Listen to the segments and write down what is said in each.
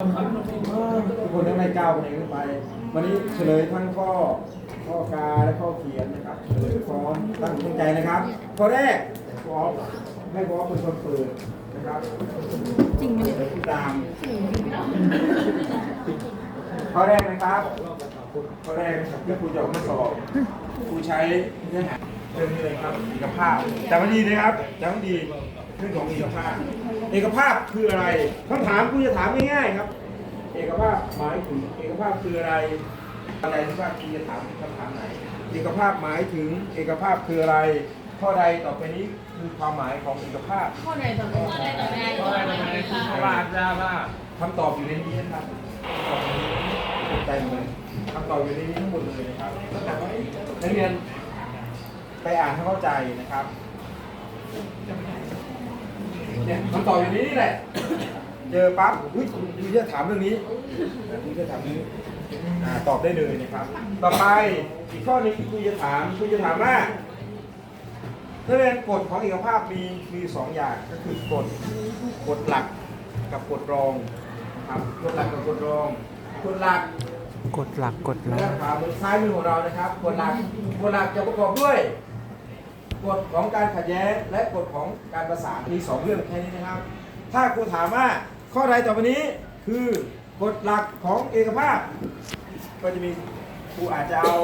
ทุกคนทั้งในเก้าคนเองขึ้นไป วันนี้เฉลยทั้งข้อข้อกาและข้อเขียนนะครับเฉลยพร้อมตั้งตั้งใจนะครับข้อแรกพร้อมให้พร้อมเป็นคนเปิดนะครับจริงไหมเนี่ยตามข้อแรกนะครับข้อแรกนะครับที่ครูจะออกมาสอบครูใช้เนื้อหาเรื่องนี้เลยครับเอกภาพจำให้ดีนะครับจำให้ดีเรื่องของเอกภาพ เอกภาพคืออะไรคำถามครูจะถามง่ายๆครับ เอกภาพหมายถึงเอกภาพคืออะไร อะไรที่ว่าครูจะถามคำถามไหน เอกภาพหมายถึงเอกภาพคืออะไร ข้อใดต่อไปนี้คือความหมายของเอกภาพข้อใดต่อไปข้อใดต่อไปข้อใดต่อไปค่ะว่าจ้าว่าคำตอบอยู่ในนี้นะครับใจหมดเลยคำตอบอยู่ในนี้ทั้งหมดเลยนะครับนักเรียนไปอ่านให้เข้าใจนะครับ เนี่ยคำตอบอยู่ในนี้แหละ เจอปั๊บอุ้ยคุณจะถามเรื่องนี้คุณจะถามเรื่องนี้อ่าตอบได้เลยนะครับ ต่อไปอีกข้อหนึงที่คุณจะถามคุณจะถามว่านักเรียนกฎของเอกภาพมีมีสองอย่างก็คือกฎกฎหลักกับกฎรองนะครับกฎหลักกับกฎรองกฎหลักกดหลักกดหลัด้ากนขวามือซ้ายมือของเรานะครับกฎหลักกฎหลักจะประกอบด้วย กฎของการขัดแย้งและกฎของการประสานมีสองเรื่องแค่นี้นะครับ ถ้าครูถามว่าข้อใดต่อไปนี้คือกฎหลักของเอกภาพ ก็จะมีครูอาจจะเอา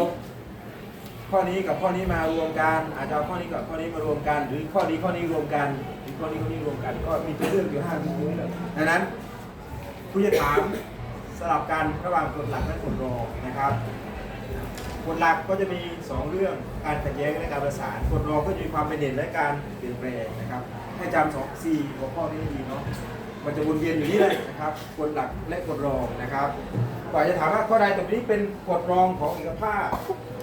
ข้อนี้กับข้อนี้มารวมกัน อาจจะเอาข้อนี้กับข้อนี้มารวมกัน หรือข้อนี้ข้อนี้รวมกันหรือข้อนี้ข้อนี้รวมกัน ก็มีตัวเลือกอยู่ห้าตัวเลือกดังนั้นครูจะถามสลับกันระหว่างกฎหลักและกฎรองนะครับ กฎหลักก็จะมี 2 เรื่องการขัดแย้งและการประสานกฎรองก็จะมีความเป็นเด่นและการเปลี่ยนแปลงนะครับ ให้จำสองสี่หัวข้อนี้ดีเนาะมันจะวนเวียนอยู่นี่เลยนะครับกฎหลักและกฎรองนะครับกว่าจะถามว่าข้อใดต่อไปนี้เป็นกฎรองของเอกภาพ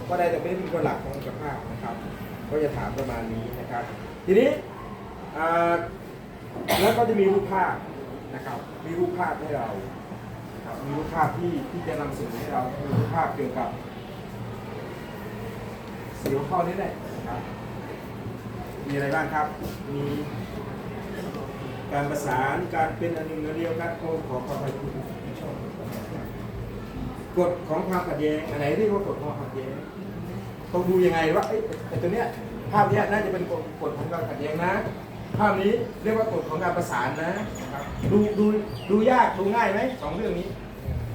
ข้อใดต่อไปนี้เป็นกฎหลักของเอกภาพนะครับ ก็จะถามประมาณนี้นะครับ ทีนี้แล้วก็จะมีรูปภาพนะครับ มีรูปภาพให้เรา มีรูปภาพที่ที่จะนำเสนอให้เราคือรูปภาพเกี่ยวกับ สี่หัวข้อนี้แหละครับ มีอะไรบ้างครับ มีการประสานการเป็นอันหนึ่งอันเดียวกันโอ้ขอขอไปคุณชอบกฎของความขัดแย้งอันไหนเรียกว่ากฎของความขัดแย้งต้องดูยังไงว่าไอ้ตัวเนี้ยภาพเนี้ยน่าจะเป็นกฎกฎของการขัดแย้งนะภาพนี้เรียกว่ากฎของการประสานนะดูดูดูยากดูง่ายไหมสองเรื่องนี้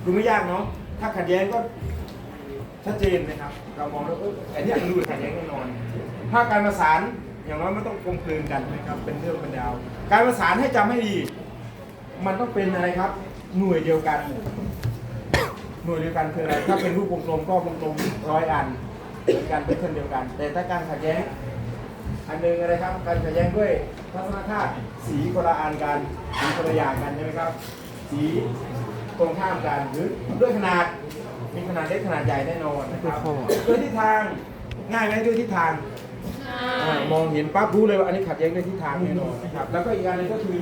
ดูไม่ยากเนาะถ้าขัดแย้งก็ ชัดเจนนะครับ เรามองแล้วเอออ้เนี่ยมันดูขัดแย้งแน่นอนถ้าการประสานอย่างน้อยมันต้องกลมกลืนกันนะครับ เป็นเรื่องเป็นดาว การประสานให้จำให้ดี มันต้องเป็นอะไรครับ หน่วยเดียวกัน หน่วยเดียวกันคืออะไร ถ้าเป็นรูปวงกลมก็วงกลมร้อยอันเหมือนกันเป็นเส้นเดียวกัน แต่ถ้าการขัดแย้ง อันหนึ่งอะไรครับ การขัดแย้งด้วยทัศนคติสีคนละอันกันสีคนละอย่างกันใช่ไหมครับ สีตรงข้ามกันหรือด้วยขนาด มีขนาดเล็กขนาดใหญ่แน่นอนนะครับด้วยทิศทางง่ายไหมด้วยทิศทางอ่ามองเห็นปั๊บรู้เลยว่าอันนี้ขัดแย้งด้วยทิศทางแน่นอนนะครับแล้วก็อีกอันหนึงก็คือ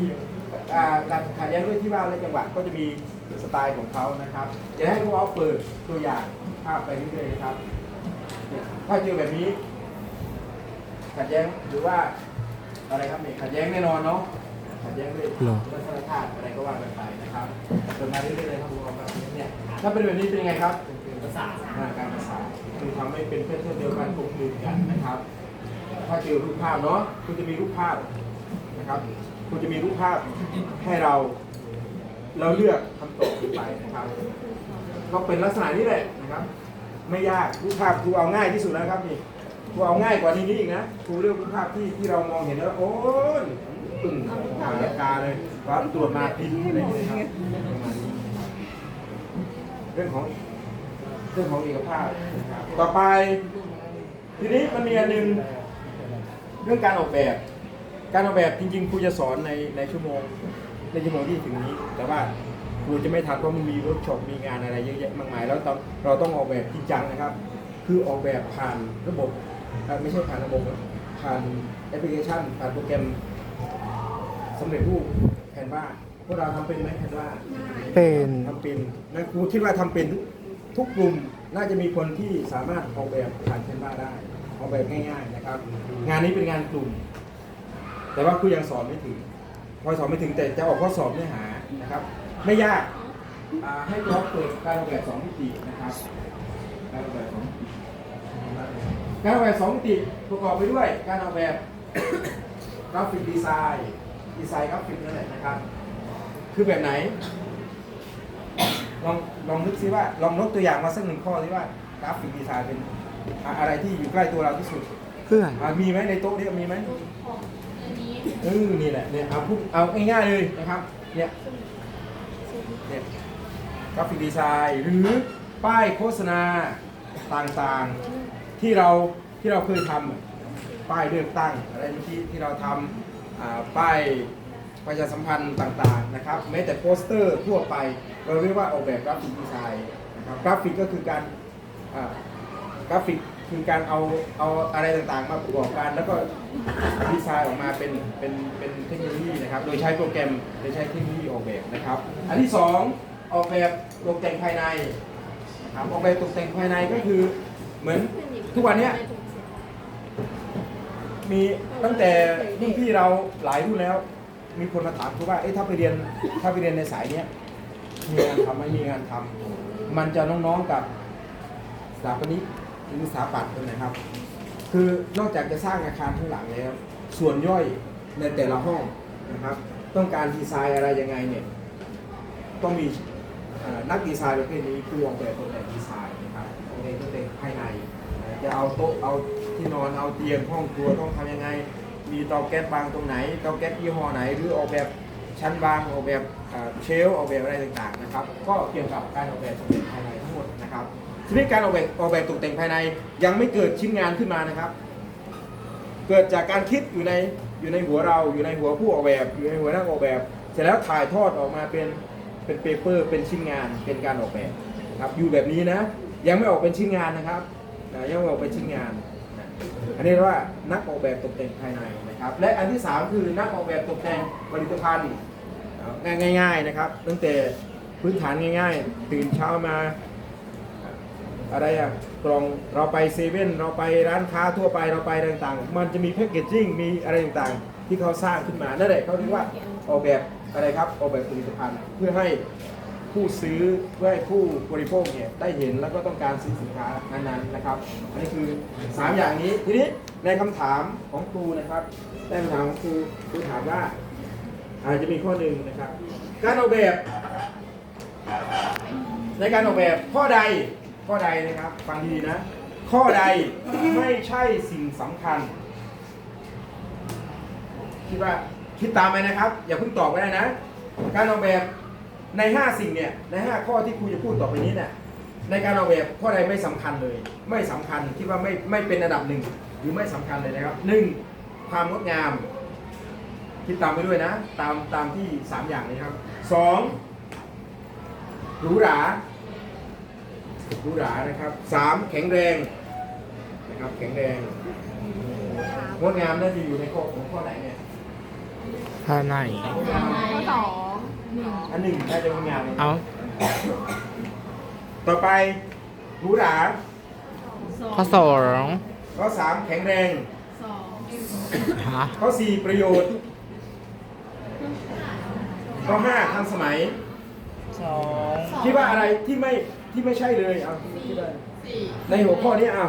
อ่าการขัดแย้งด้วยที่ว่าและจังหวะก็จะมีสไตล์ของเขานะครับจะให้พวกเราเปิดตัวอย่างภาพไปเรื่อยๆนะครับเนี่ยถ้าเจอแบบนี้ ขัดแย้งหรือว่าอะไรครับเนี่ยขัดแย้งแน่นอนเนาะขัดแย้งด้วยหรอลักษณะธาตุอะไรก็ว่ากันไปนะครับเดินมาเรื่อยๆเลยครับคุณผู้ชมครับเนี่ย ถ้าเป็นแบบนี้เป็นยังไงครับเป็นประสาทการประสาทคือทำให้เป็นเพื่อนๆเดียวกันกลมกลืนกันนะครับ ถ้าเจอรูปภาพเนาะคุณจะมีรูปภาพนะครับ คุณจะมีรูปภาพให้เรา เราเลือกคำตอบขึ้นไปนะครับก็เป็นลักษณะนี้แหละนะครับ ไม่ยากรูปภาพครูเอาง่ายที่สุดแล้วครับนี่ครูเอาง่ายกว่านี้อีกนะครูเลือกรูปภาพที่ที่เรามองเห็นแล้วโอ้ยตึงหางกาเลยว่าตรวจมาพิมพ์อะไรอย่างเงี้ยครับประมาณนี้ เรื่องของเรื่องของเอกภาพนะครับต่อไป ทีนี้มันมีอันหนึ่งเรื่องการออกแบบ การออกแบบจริงๆครูจะสอนในในชั่วโมงในชั่วโมงที่ถึงนี้ แต่ว่าครูจะไม่ทันเพราะมันมีเวิร์กช็อปมีงานอะไรเยอะแยะมากมาย แล้วต้องเราต้องออกแบบจริงจังนะครับ คือออกแบบผ่านระบบไม่ใช่ผ่านระบบผ่านแอปพลิเคชันผ่านโปรแกรมสำเร็จรูปแคนวา พวกเราทำเป็นไหมแคนวาเป็นทำเป็นนะครูคิดว่าทำเป็นทุกทุกกลุ่มน่าจะมีคนที่สามารถออกแบบผ่านแคนวาได้ออกแบบง่ายๆนะครับ งานนี้เป็นงานกลุ่ม แต่ว่าครูยังสอนไม่ถึงพอสอนไม่ถึงแต่จะออกข้อสอบเนื้อหานะครับ ไม่ยากอ่าให้ย้อนเปิดการออกแบบสองมิตินะครับการออกแบบสองมิติการออกแบบสองมิติประกอบไปด้วยการออกแบบกราฟิกดีไซน์ดีไซน์กราฟิกนั่นแหละนะครับ คือแบบไหน ลองลองนึกซิว่า ลองนกตัวอย่างมาสักหนึ่งข้อสิว่ากราฟิกดีไซน์เป็นอะอะไรที่อยู่ใกล้ตัวเราที่สุดเพื่อนอะมีไหมในโต๊ะนี้มีไหมอันนี้เออนี่แหละเนี่ยเอาพูดเอาง่ายๆเลยนะครับ เนี่ยเนี่ยกราฟิกดีไซน์หรือป้ายโฆษณาต่างๆที่เราที่เราเคยทำป้ายเลือกตั้งอะไรที่ที่เราทำอ่าป้าย ประชาสัมพันธ์ต่างๆนะครับแม้แต่โปสเตอร์ทั่วไปเราเรียกว่าออกแบบกราฟิกดีไซน์นะครับกราฟิกก็คือการกราฟิกคือการเอาเอาอะไรต่างๆ มาประกอบกันแล้วก็ดีไซน์ออกมาเป็นเป็นเป็นเทคโนโลยีนะครับโดยใช้โปรแกรมโดยใช้เทคโนโลยีออกแบบนะครับ อันที่สองออกแบบตกแต่งภายในนะครับออกแบบตกแต่งภายในก็คือเหมือนทุกวันนี้มีตั้งแต่รุ่นพี่เราหลายรุ่นแล้ว มีคนมาถามคือว่าเอ๊ะถ้าไปเรียนถ้าไปเรียนในสายเนี้ยมีงานทำไหม่มีงานทำมันจะน้องๆกับสถาปนิกหรือสถาปัตย์คนไหนะครับ คือนอกจากจะสร้างอาคารข้างหลังแล้ว ส่วนย่อยในแต่ละห้องนะครับ ต้องการดีไซน์อะไรยังไงเนี่ยต้องมีเอ่อนักดีไซน์ประเภทนี้คือออกแบบตกแต่งดีไซน์นะครับออกแบบตกแต่งภายใน จะเอาโต๊ะเอาที่นอนเอาเตียงห้องครัวต้องทำยังไง มีเตาแก๊สบางตรงไหนเตาแก๊สยี่ห้อไหน หรือออกแบบชั้นบางออกแบบเชลฟ์ออกแบบอะไรต่างๆนะครับ ก็เกี่ยวกับการออกแบบตกแต่งภายในทั้งหมดนะครับทีนี้การออกแบบออกแบบตกแต่งภายในยังไม่เกิดชิ้นงานขึ้นมานะครับ เกิดจากการคิดอยู่ในอยู่ในหัวเราอยู่ในหัวผู้ออกแบบอยู่ในหัวนักออกแบบ เสร็จแล้วถ่ายทอดออกมาเป็นเป็นเปเปอร์เป็นชิ้นงานเป็นการออกแบบครับอยู่แบบนี้นะ ยังไม่ออกเป็นชิ้นงานนะครับยังไม่ออกเป็นชิ้นงาน อันนี้เรียกว่านักออกแบบตกแต่งภายในนะครับ และอันที่สามคือนักออกแบบตกแต่งผลิตภัณฑ์ง่ายๆนะครับ ตั้งแต่พื้นฐานง่ายๆ ตื่นเช้ามาอะไรอะกล่องเราไปเซเว่นเราไปร้านค้าทั่วไปเราไปต่างๆ มันจะมีแพคเกจจิ้งมีอะไรต่างๆ ที่เขาสร้างขึ้นมานั่นแหละเขาเรียกว่าออกแบบอะไรครับออกแบบผลิตภัณฑ์เพื่อให้ ผู้ซื้อเพื่อให้ผู้บริโภคเนี่ยได้เห็นแล้วก็ต้องการซื้อสินค้านั้นๆนะครับ อันนี้คือสามอย่างนี้ทีนี้ในคำถามของครูนะครับในคำถามของครูครูถามว่าอาจจะมีข้อหนึ่งนะครับ การออกแบบ ในการออกแบบข้อใดข้อใดนะครับ ฟังดีนะ ข้อใดไม่ใช่สิ่งสำคัญคิดว่าคิดตามไปนะครับ อย่าเพิ่งตอบก็ได้นะ การออกแบบ ใน 5 สิ่งเนี่ยใน 5 ข้อที่ครูจะพูดต่อไปนี้เนี่ยในการออกแบบข้อใดไม่สำคัญเลย ไม่สำคัญคิดว่าไม่ไม่เป็นอันดับหนึ่งหรือไม่สำคัญเลยนะครับหนึ่งความงดงามคิดตามไปด้วยนะ ตามตามที่ 3 อย่างนี้ครับสองหรูหราหรูหรานะครับสามแข็งแรงนะครับแข็งแรงงดงามน่าจะอยู่ในข้อของข้อไหนเนี่ยภายในข้อสอง อันหนึ่งน่าจะงดงามเอาต่อไปหรูหราสองข้อสองข้อสามแข็งแรง สองฮะข้อสี่ประโยชน์ ข้อห้าทันสมัย สองคิดว่าอะไรที่ไม่ที่ไม่ใช่เลยเอาคิดว่าในหัวข้อนี้เอา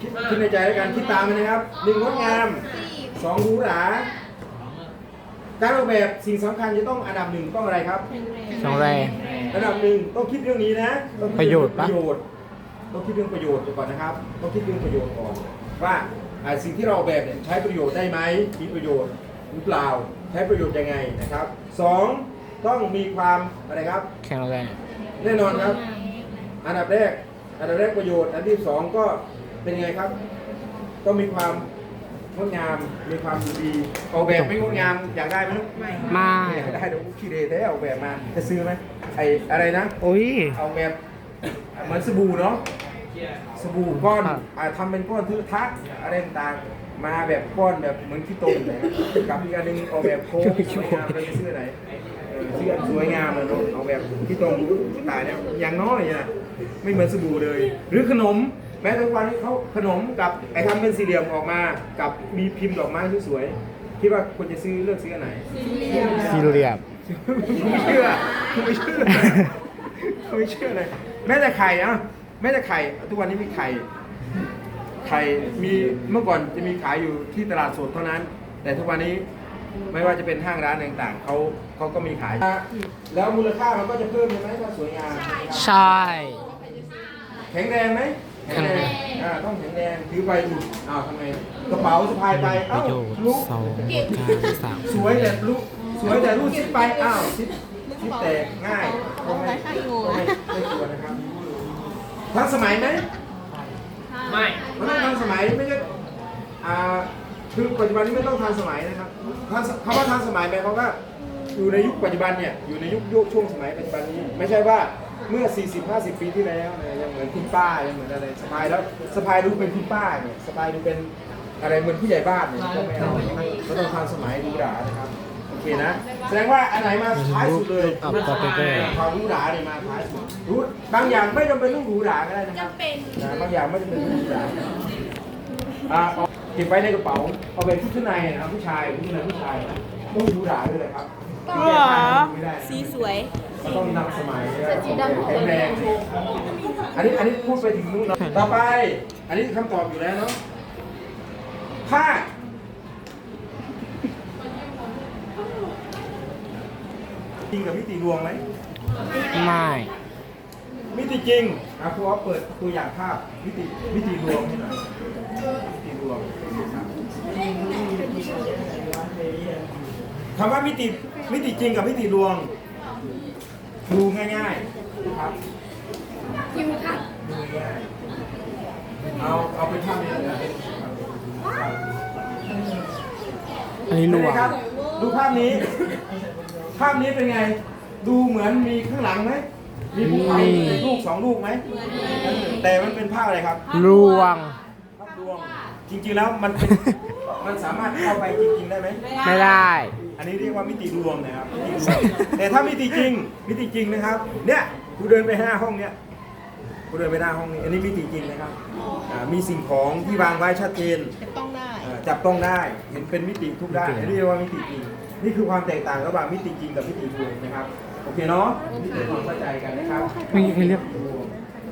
คิดคิดในใจแล้วกันคิดตามไปนะครับหนึ่งงดงามสองหรูหรา การออกแบบสิ่งสำคัญจะต้องอันดับหนึ่งต้องอะไรครับ สองแรง อันดับหนึ่งต้องคิดเรื่องนี้นะต้องคิดประโยชน์ปปะระโยชน์ต้องคิดเรื่องประโยชน์ก่อนนะครับต้องคิดเรื่องประโยชน์ก่อนว่าอ่าสิ่งที่เราออกแบบเนี่ยใช้ประโยชน์ได้ไหมมีประโยชน์หรือเปล่าใช้ประโยชน์ยังไงนะครับสองต้องมีความอะไรครับ แข็งแรง แน่นอนครับ อันดับแรก อันดับแรกประโยชน์ อันที่สองก็เป็นยังไงครับ ก็มีความ งดงามมีความดูดีออกแบบไม่งดงามอยากได้ไหมลูกไม่ไม่อยากได้เดี๋ยวขี้เดแท้ออกแบบมาจะซื้อไหมไออะไรนะโอ้ยเอาแบบเหมือนสบู่เนาะสบู่ก้อนครับ อ่าทำเป็นก้อนทื่อทักอะไรต่างๆมาแบบก้อนแบบเหมือนขี้ตมเลยกับอีกอันหนึงเอาแบบโค้งสวยงามเราจะซื้อไหนเออซื้ออันสวยงามเลยเนาะเอาแบบขี้ตมตายแล้วอย่างน้อยนะไม่เหมือนสบู่เลย หรือขนม แม้ทุกวันนี้เขาขนมกับไอ้ทำเป็นสี่เหลี่ยมออกมา กับมีพิมพ์ดอกไม้สวยๆคิดว่าควรจะซื้อเลือกซื้ออันไหนสี่เหลี่ยมไม่เชื่อไม่เชื่อไม่เชื่อเลยแม้แต่ไข่อะแม้แต่ไข่ทุกวันนี้มีไข่ไข่มีเมื่อก่อนจะมีขายอยู่ที่ตลาดสดเท่านั้น แต่ทุกวันนี้ไม่ว่าจะเป็นห้างร้านต่างๆเขาเขาก็มีขาย แล้วมูลค่ามันก็จะเพิ่มใช่ไหมถ้าสวยงามนะครับใช่ แข็งแรงไหม แข็งแรงอ่าต้องแข็งแรงถือไปดูอ้าวทำไมกระเป๋าสะพายไปเอ้าระโยชลุกสองกาสามสวยแต่ลุกสวยแต่รูดซิปไปอ้าวซิปซิปแตกง่ายก็ไม่ก็ไม่ไม่ควรนะครับทันสมัยไหมไม่มันต้องทันสมัยไม่ใช่อ่าคือปัจจุบันนี้ไม่ต้องทันสมัยนะครับทันคำว่าทันสมัยหมายความว่าอยู่ในยุคปัจจุบันเนี่ยอยู่ในยุคยุคช่วงสมัยปัจจุบันนี้ ไม่ใช่ว่า เมื่อ 40 50 ปีที่แล้วเนี่ยยังเหมือนคุณป้ายังเหมือนอะไรสะพายแล้วสะพายดูเป็นคุณป้าเนี่ยสะพายดูเป็นอะไรเหมือนผู้ใหญ่บ้านเนี่ยก็ไม่เอาก็ต้องทันสมัยดูหรานะครับโอเคนะแสดงว่าอันไหนมาท้ายสุดเลยอัพต่อได้ ความรู้หราเนี่ยมาท้ายสุดรู้บางอย่างไม่จำเป็นต้องรูหราก็ได้นะครับจำเป็นนะบางอย่างไม่จำเป็นต้องรูหราอ่าเอาเก็บไว้ในกระเป๋าเอาไปผู้ชายนนะครับผู้ชายผู้ชายผู้ชายต้องรูหราด้วยเลยครับ ไม่ได้สีสวยมันต้องนำสมัยแข็งแรงอันนี้อันนี้พูดไปถึงนู้นเนอะต่อไป อันนี้คำตอบอยู่แล้วเนาะถ้าจริงกับมิติดวงไหมไม่มิติจริงอะครูเอาเปิดตัวอย่างภาพมิติมิติดวงให้หน่อยมิติดวง คำว่ามิติมิติจริงกับมิติดวง ดูง่ายๆนะครับคิวค่ะดูง่ายเอาเอาเป็นภาพนี้เลยนะอันนี้รเห็นวไหมมครับ ดูภาพนี้ ภาพนี้เป็นไง ดูเหมือนมีข้างหลังไหมมีภูเขาเป็นลูกสองลูกไหมแต่มันเป็นภาพอะไรครับรวงภาพดวง จริงๆแล้วมันเป็นมันสามารถเข้าไปจริงๆได้ไหมไม่ได้ อันนี้เรียกว่ามิติดวงนะครับมิติดวงแต่ถ้ามิติจริง มิติจริงนะครับ เนี่ยกูเดินไปหน้าห้องเนี่ยกูเดินไปหน้าห้องนี้อันนี้มิติจริงนะครับอ่ามีสิ่งของที่วางไว้ชัดเจนต้องได้ อ่าจับต้องได้เห็นเป็นมิติทุกด้านอันนี้เรียกว่ามิติจริง นี่คือความแตกต่างระหว่างมิติจริงกับมิติดวงนะครับ โอเคเนาะนี่คือความเข้าใจกันนะครับไม่ไม่เรียก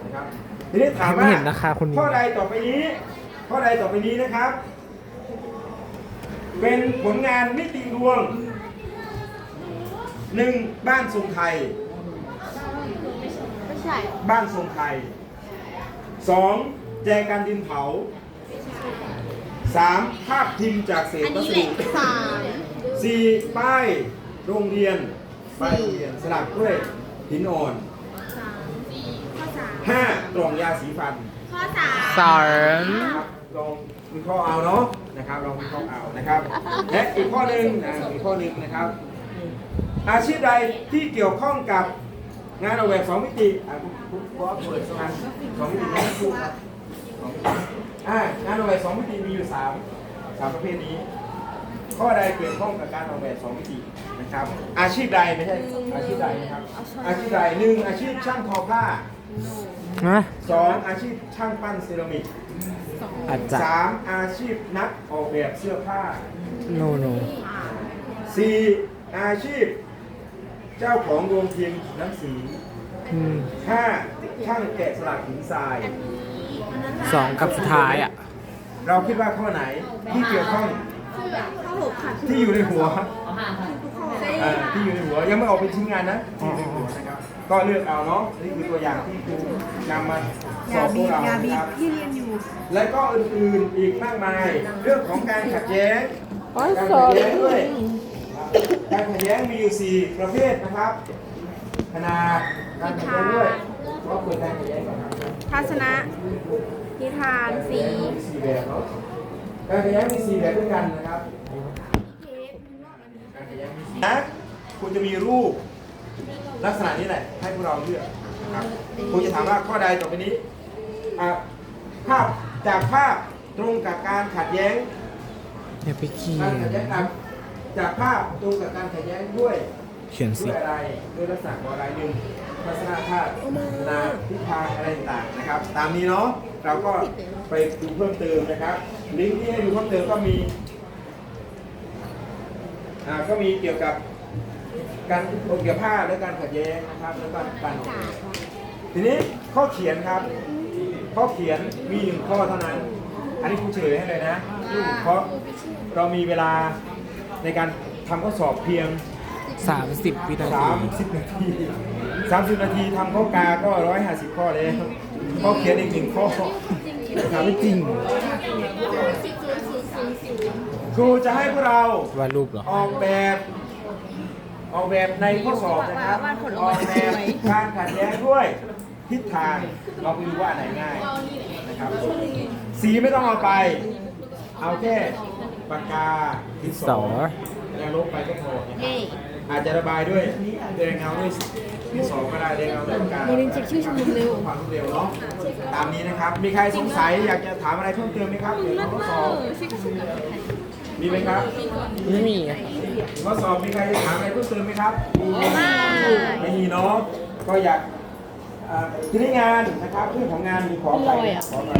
นะครับทีนี้ถามว่าไม่เห็นนะคะคนนี้ ข้อใดต่อไปนี้ ข้อใดต่อไปนี้นะครับ เป็นผลงานมิติดวงหนึ่งบ้านทรงไทย ไม่ใช่ บ้านทรงไทยสองแจกันดินเผาสามภาพพิมพ์จากเศษอันวันี้สแหดุละสามสี่ป้ายโรงเรียนป้ายโรงเรียนสลักด้วยหินอ่อนสามสี่ข้อสามห้ากล่องยาสีฟัน ข้อสาม สามนะครับ ลองวิเคราะห์เอาเนาะนะครับลองวิเคราะห์เอานะครับ และอีกข้อหนึ่งนะอีกข้อหนึ่งนะครับ อาชีพใดที่เกี่ยวข้องกับงานออกแบบสองมิติอะคุณคุณบอสเปิดงานสองมิตินะครูครับสองมิติอ่างานออกแบบสองมิติมีอยู่สามสามประเภทนี้ ข้อใดเกี่ยวข้องกับการออกแบบสองมิตินะครับ อาชีพใดไม่ใช่อาชีพใดนะครับอาชีพใดหนึ่งอาชีพช่างทอผ้า นะสองอาชีพช่างปั้นเซรามิกอาจจะสามอาชีพนักออกแบบเสื้อผ้าโนโนสี่อาชีพ เจ้าของโรงพิมพ์หนังสืออืมห้าช่างแกะสลักหินทรายสองกับสุดท้ายอะ เราคิดว่าข้อไหนที่เกี่ยวข้องข้อหกค่ะที่อยู่ในหัวอ่าที่อยู่ในหัวยังไม่ออกเป็นชิ้นงานนะที่อยู่ในหัวนะครับ ก็เลือกเอาเนาะนี่คือตัวอย่างที่ครูนำมาสอนพวกเรานะครับที่เรียนอยู่และก็อื่นๆอีกมากมาย เรื่องของการขัดแย้งอ๋อการสอขัดนแย้งด้วยการขัดแย้งมีอยู่4ประเภทนะครับขนาดการขัดแย้งด้วยก็เปิดการขัดแย้งก่อนครับทัศนะนิทานสีมีสี่แบบเนาะการขัดแย้งมีสี่แบบด้วยกันนะครับการขัดแย้งมีสี่นะคุณจะมีรูป ลักษณะนี้แหละให้พวกเราเลือกนะครับคุณจะถามว่าข้อใดต่อไปนี้อะภาพจากภาพตรงกับการขัดแย้งอย่าไปเขียการขัดนแย้งกับจากภาพตรงกับการขัดแย้งด้วยเขียนด้สิวยอะไรด้วยลักษณะของอะไรหนึ่งทัศนธาตุนาทิศทางอะไรต่างๆนะครับ ตามนี้เนาะเราก็ไปดูเพิ่มเติมนะครับลิงก์ที่ให้ดูเพิ่มเติมก็มีอ่าก็มีเกี่ยวกับ การโอเกี่ยวภาพและการขัดแย้งนะครับแล้วก็การออกแบบทีนี้ข้อเขียนครับ ข้อเขียนมีหนึ่งข้อเท่านั้น อันนี้ครูเฉลยให้เลยนะเพราะเรามีเวลาในการทำข้อสอบเพียงสามสิบวินาที30นาที30 นาทีทำข้อกาก็ 150 ข้อเลยข้อเขียนอีกหนึ่งข้อถามไม่จริงครูจะให้พวกเราวาดรูปเหรอออกแบบ ออกแบบในข้อสอบนะครับวาดผลออออกกแบแบบบการขัดแย้งด้วยทิศทางเราไปดูว่าอันไหนง่ายนะครับ สีไม่ต้องเอาไป เอาแค่ปากกาดินสสออ แล้วลบไปก็พอนะครับอาจจะระบายด้วยแดงเงาด้วยดินสอก็ได้แดงเงาด้วยปากกาโมลินเช็คชื่อชมรมเร็ว ความรวดเร็วเนาะตามนี้นะครับ มีใครสงสัยอยากจะถามอะไรเพิ่มเติมไหมครับเกี่ยวกับข้อสอบมีไหมครับ ไม่มีอะ ข้อสอบมีใครจะถามอะไรเพิ่มเติมไหมครับไม่ไม่มีเนาะก็อยากอ่าทีนี้งานนะครับเรื่องของงานมีขอไปขอไป